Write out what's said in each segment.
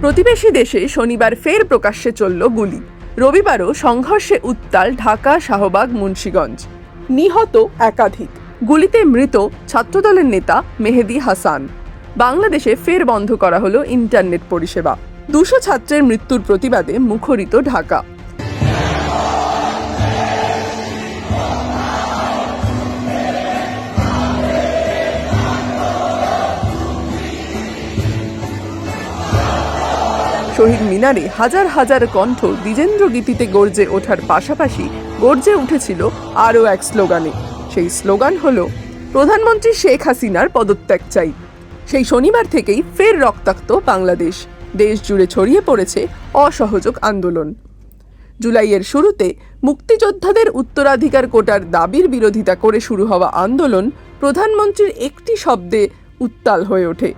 প্রতিবেশী দেশে শনিবার ফের প্রকাশ্যে চলল গুলি। রবিবারও সংঘর্ষে উত্তাল ঢাকা, শাহবাগ, মুন্সীগঞ্জ। নিহত একাধিক। গুলিতে মৃত ছাত্রদলের নেতা মেহেদি হাসান। বাংলাদেশে ফের বন্ধ করা হলো ইন্টারনেট পরিষেবা। দুশো ছাত্রের মৃত্যুর প্রতিবাদে মুখরিত ঢাকা। শহীদ মিনারে হাজার হাজার কণ্ঠ দ্বিজেন্দ্র গীতিতে গর্জে ওঠার পাশাপাশি গর্জে উঠেছিল আরও এক স্লোগানে। সেই স্লোগান হল, প্রধানমন্ত্রী শেখ হাসিনার পদত্যাগ চাই। সেই শনিবার থেকেই ফের রক্তাক্ত বাংলাদেশ। দেশ জুড়ে ছড়িয়ে পড়েছে অসহযোগ আন্দোলন। জুলাইয়ের শুরুতে মুক্তিযোদ্ধাদের উত্তরাধিকার কোটার দাবির বিরোধিতা করে শুরু হওয়া আন্দোলন প্রধানমন্ত্রীর একটি শব্দে উত্তাল হয়ে ওঠে।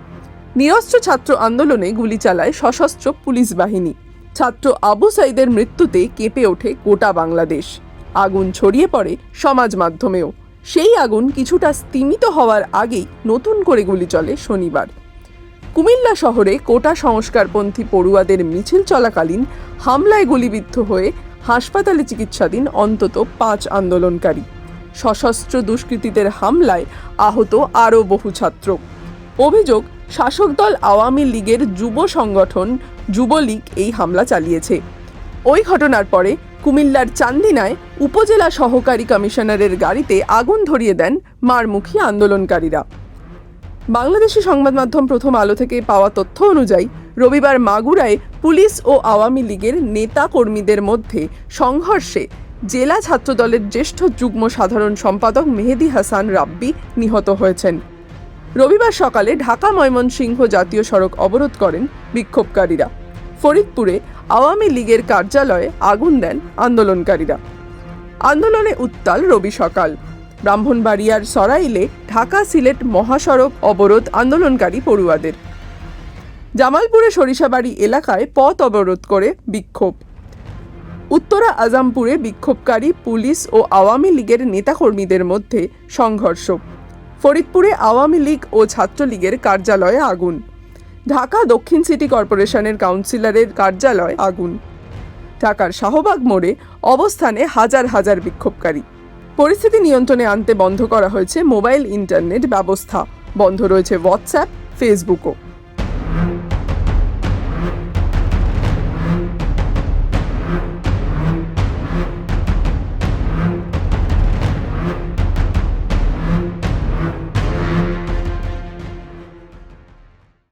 নিরস্ত্র ছাত্র আন্দোলনে গুলি চালায় সশস্ত্র পুলিশ বাহিনী। ছাত্র আবু সাইদের মৃত্যুতে কেঁপে ওঠে গোটা বাংলাদেশ। আগুন ছড়িয়ে পড়ে সমাজ মাধ্যমেও। সেই আগুন কিছুটা স্তিমিত হওয়ার আগেই নতুন করে গুলি চলে শনিবার। কুমিল্লা শহরে কোটা সংস্কারপন্থী পড়ুয়াদের মিছিল চলাকালীন হামলায় গুলিবিদ্ধ হয়ে হাসপাতালে চিকিৎসাধীন অন্তত পাঁচ আন্দোলনকারী। সশস্ত্র দুষ্কৃতীদের হামলায় আহত আরও বহু ছাত্র। অভিযোগ শাসক দল আওয়ামী লীগের যুব সংগঠন যুবলীগ এই হামলা চালিয়েছে। ওই ঘটনার পরে কুমিল্লার চান্দিনায় উপজেলা সহকারী কমিশনারের গাড়িতে আগুন ধরিয়ে দেন মারমুখী আন্দোলনকারীরা। বাংলাদেশি সংবাদ মাধ্যম প্রথম আলো থেকে পাওয়া তথ্য অনুযায়ী, রবিবার মাগুরায় পুলিশ ও আওয়ামী লীগের নেতা কর্মীদের মধ্যে সংঘর্ষে জেলা ছাত্রদলের জ্যেষ্ঠ যুগ্ম সাধারণ সম্পাদক মেহেদি হাসান রাব্বি নিহত হয়েছেন। রবিবার সকালে ঢাকা ময়মনসিংহ জাতীয় সড়ক অবরোধ করেন বিক্ষোভকারীরা। ফরিদপুরে আওয়ামী লীগের কার্যালয়ে আগুন দেন আন্দোলনকারীরা। আন্দোলনে উত্তাল রবি সকাল। ব্রাহ্মণবাড়িয়ার সরাইলে ঢাকা সিলেট মহাসড়ক অবরোধ আন্দোলনকারী পড়ুয়াদের। জামালপুরে সরিষাবাড়ি এলাকায় পথ অবরোধ করে বিক্ষোভ। উত্তরা আজামপুরে বিক্ষোভকারী পুলিশ ও আওয়ামী লীগের নেতাকর্মীদের মধ্যে সংঘর্ষ। ফরিদপুরে আওয়ামী লীগ ও ছাত্রলীগের কার্যালয়ে আগুন। ঢাকা দক্ষিণ সিটি কর্পোরেশনের কাউন্সিলরের কার্যালয় আগুন। ঢাকার শাহবাগ মোড়ে অবস্থানে হাজার হাজার বিক্ষোভকারী। পরিস্থিতি নিয়ন্ত্রণে আনতে বন্ধ করা হয়েছে মোবাইল ইন্টারনেট ব্যবস্থা। বন্ধ রয়েছে হোয়াটসঅ্যাপ, ফেসবুকও।